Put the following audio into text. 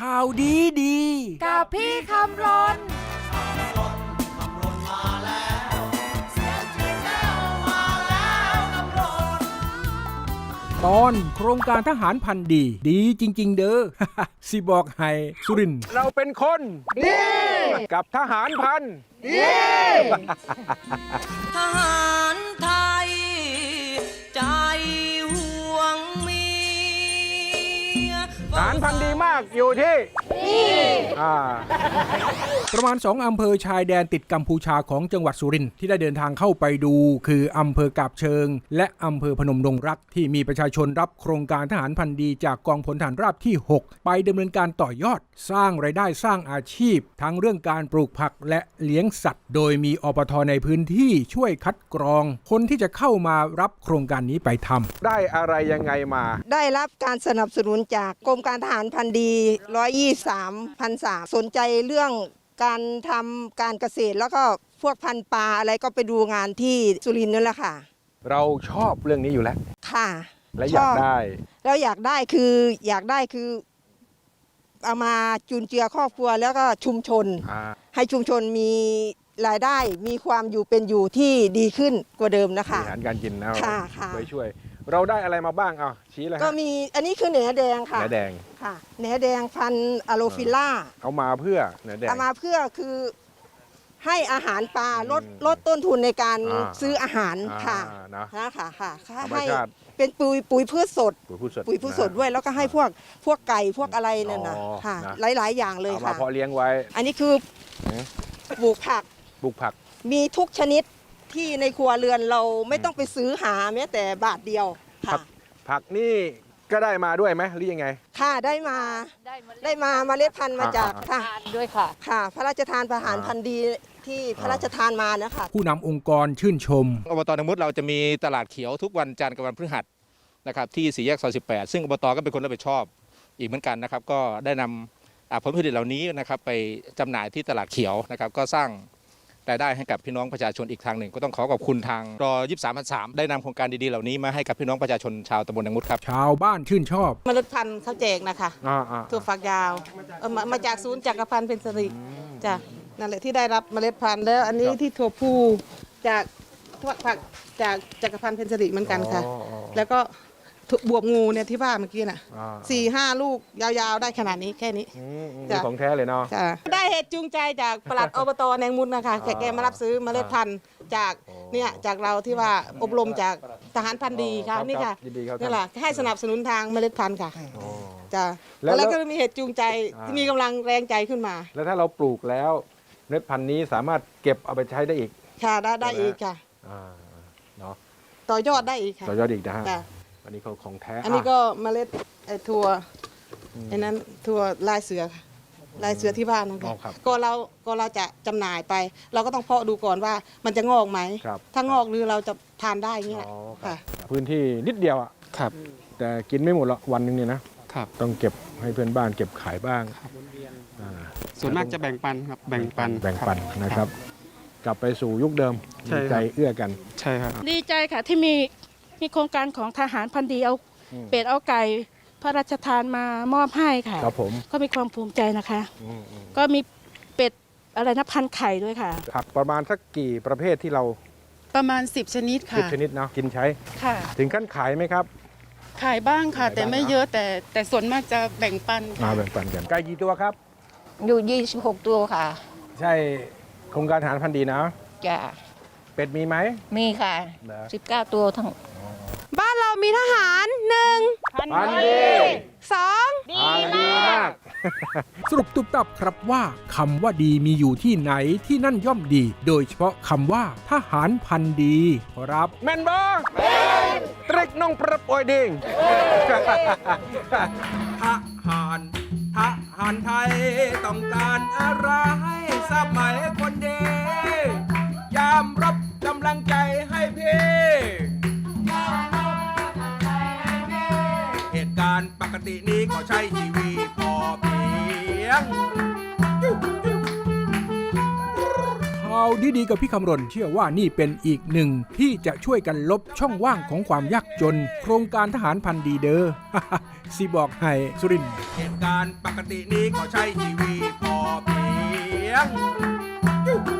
ข่าวดีดี กับพี่คำรนตอนโครงการทหารพันธุ์ดี ดีจริง ๆ เด้อ สิบอกให้สุรินทร์เราเป็นคนดีกับทหารพันธุ์ทหาร ยทหารพันธุ์ดีมากอยู่ที่อ่าประมาณ 2 อำเภอชายแดนติดกัมพูชาของจังหวัดสุรินทร์ที่ได้เดินทางเข้าไปดู คือ อำเภอกาบเชิง และอำเภอพนมดงรัก ที่มีประชาชนรับโครงการทหารพันธุ์ดีจากกองพลทหารราบที่ 6 ไปดำเนินการต่อยอด สร้างไรายได้สร้างอาชีพ ทั้งเรื่องการปลูกผักและเลี้ยงสัตว์ โดยมีอปทในพื้นที่ช่วยคัดกรอง คนที่จะเข้ามารับโครงการนี้ไปทำได้อะไรยังไงมา ได้รับการสนับสนุนจากกรมการทหารพันดี123พันสามสนใจเรื่องการทำการเกษตรแล้วก็พวกพันธุ์ปลาอะไรก็ไปดูงานที่สุรินทร์นั่นแหละค่ะ เราชอบเรื่องนี้อยู่แล้ว ค่ะและอยากชบได้ แล้วอยากได้คืออยากได้คือเอามาจุนเจือครอบครัวแล้วก็ชุมชนอ่าให้ชุมชนมีรายได้มีความอยู่เป็นอยู่ที่ดีขึ้นกว่าเดิมนะคะบริหารการกินนะค่ะค่ะไว้ช่วย เราได้อะไรมาบ้างอะชี้เลยก็ฮะมีอันนี้คือเหนือแดงค่ะเนื้อแดง ค่ะเหนือแดงพันธุ์อะโลฟิลล่าเอามาเพื่อเนื้อแดง เอามาเพื่อคือให้อาหารปลาลดอืมลดต้นทุนในการอ่าซื้ออาหารค่ะอ่านะนะค่ะค่ะธรรมให้ชาติ เป็นปุ๋ยปุ๋ยพืชสด ปุ๋ยพืชสดปุ๋ยพืชสดด้วยแล้วก็ให้พวกพวกไก่พวกอะไรนั่นนะอ๋อค่ะ นะ หลาย ๆ อย่างเลยเอามาค่ะ เพาะเลี้ยงไว้ อันนี้คือเอ๊ะปลูกผักปลูกผักมีทุกชนิด ที่ในครัวเรือนเราไม่ต้องไปซื้อหาแม้แต่บาทเดียวผัค่ะกผักนี่ก็ได้มาด้วยไหมหรือยังไง ค่ะได้มาได้มาเมล็ดพันธุ์มาจากอ่าค่ะด้วยค่ะ ค่ะ พระราชทานประหารอ่าพันธุ์ดีที่พระราชทานมานะคะผู้นำองค์กรชื่นชมอบตนงมุดเราจะมีตลาดเขียวทุกวันจันทร์กับวันพฤหัสนะครับที่สี่แยกซอย18 ซึ่งอบตก็เป็นคนรับผิดชอบอีกเหมือนกันนะครับ ก็ได้นำอ่าผลผลิตเหล่านี้นะครับไปจำหน่ายที่ตลาดเขียวนะครับ ก็สร้าง รายได้ให้กับพี่น้องประชาชนอีกทางหนึ่ง ก็ต้องขอขอบคุณทางรอ23พันสได้นำโครงการดีๆเหล่านี้มาให้กับพี่น้องประชาชนชาวตำบลนงมุดครับ ชาวบ้านชื่นชอบเมล็ดพันธุ์เขาแจกนะคะอ่าอ่าถั่วฝักยาวเอ่อมามาจากศูนย์จักรพันธ์เป็นสริจ้ะนั่นแหละที่ได้รับเมล็ดพันธุ์แล้วอันนี้ที่ถั่วพูจากถั่วฝักจากจักรพันธ์เป็นสริเหมือนกันค่ะอ๋ออ๋อแล้วก็ถั่ว บวบงูเนี่ยที่ว่าเมื่อกี้น่ะอ่าสี่ห้าลูกยาวๆได้ขนาดนี้แค่นี้ อืมอืมจ้ะ ของแท้เลยเนาะ จ้ะได้เหตุจูงใจจากปลัด อบตแนงมุนนะคะแกแกมารับซื้อเมล็ดพันธุ์จากเนี่ยจากเราที่ว่าอบรมจากทหารพันธุ์ดีค่ะครับนี่ค่ะครับยินดีครับนี่แหละให้สนับสนุนทางเมล็ดพันธุ์ค่ะอ๋อจ้ะแล้วแล้วก็มีเหตุจูงใจอ่าที่มีกำลังแรงใจขึ้นมา แล้วถ้าเราปลูกแล้วเม็ดพันธุ์นี้สามารถเก็บเอาไปใช้ได้อีกค่ะได้ได้อีกค่ะ อ่าเนาะต่อยอดได้อีกค่ะ ต่อยอดอีกนะฮะจ้ะ อันนี้เขาของแท้อันนี้ก็เมล็ดไอ้ถั่วไอ้นั้นถั่วลายเสือค่ะลายเสือที่บ้านนะอ๋คะอครับก็เราก็เราจะจำหน่ายไป เราก็ต้องเพาะดูก่อนว่ามันจะงอกไหมครับถ้างอกหรือเราจะทานได้อย่างเงี้ยอ๋อครัค่ะบพื้นที่นิดเดียวอะครับ แต่กินไม่หมดหรอกวันหนึงเนี่ยนะครับต้องเก็บให้เพื่อนบ้านเก็บขายบ้างอ่าส่วนมากจะแบ่งปันครับแบ่งปันแบ่งปันนะครับ กลับไปสู่ยุคเดิมใช่มีครับใจเอื้อกัน ใช่ครับดีใจค่ะที่มี มีโครงการของทหารพันธุ์ดีเอาอืมเป็ดเอาไก่พระราชทานมามอบให้ค่ะ ครับผมก็มีความภูมิใจนะคะ อืมอืมก็มีเป็ดอะไรนะพันไข่ด้วยค่ะ ผักประมาณสักกี่ประเภทที่เราประมาณ 10 ชนิดสิบค่ะชนิดเนาะกินใช้ ค่ะ ถึงขั้นขายไหมครับ ขายบ้างค่ะ ขายบ้าง แต่ไม่เยอะแต่แต่ส่วนมากจะแบ่งปันมาค่ะ แบ่งปันกันไก่กี่ตัวครับ อยู่ 26 ตัวค่ะใช่โครงการทหารพันธุ์ดีนะจะเป็ดมีไหม มีค่ะ เหรอ 19 ตัวทั้งบ้านเรา มีทหารหนึ่งพันธุ์ดีสองพันธุ์ดีมาก สรุปตุบตับครับว่าคำว่าดีมีอยู่ที่ไหนที่นั่นย่อมดี โดยเฉพาะคำว่าทหารพันธุ์ดีครับ แม่นบ่ตริกน้องประปอยดิง ตินี้ก็ใช้ชีวิตพอเพียงข่าวดีๆกับพี่คำรณเชื่อว่านี่เป็นอีกหนึ่ง ที่จะช่วยกันลบช่องว่างของความยากจน โครงการทหารพันธุ์ดีเดอสีบอกให้สุรินทร์เหตุการณ์ปกตินี้ก็ใช้ชีวิตพอเพียง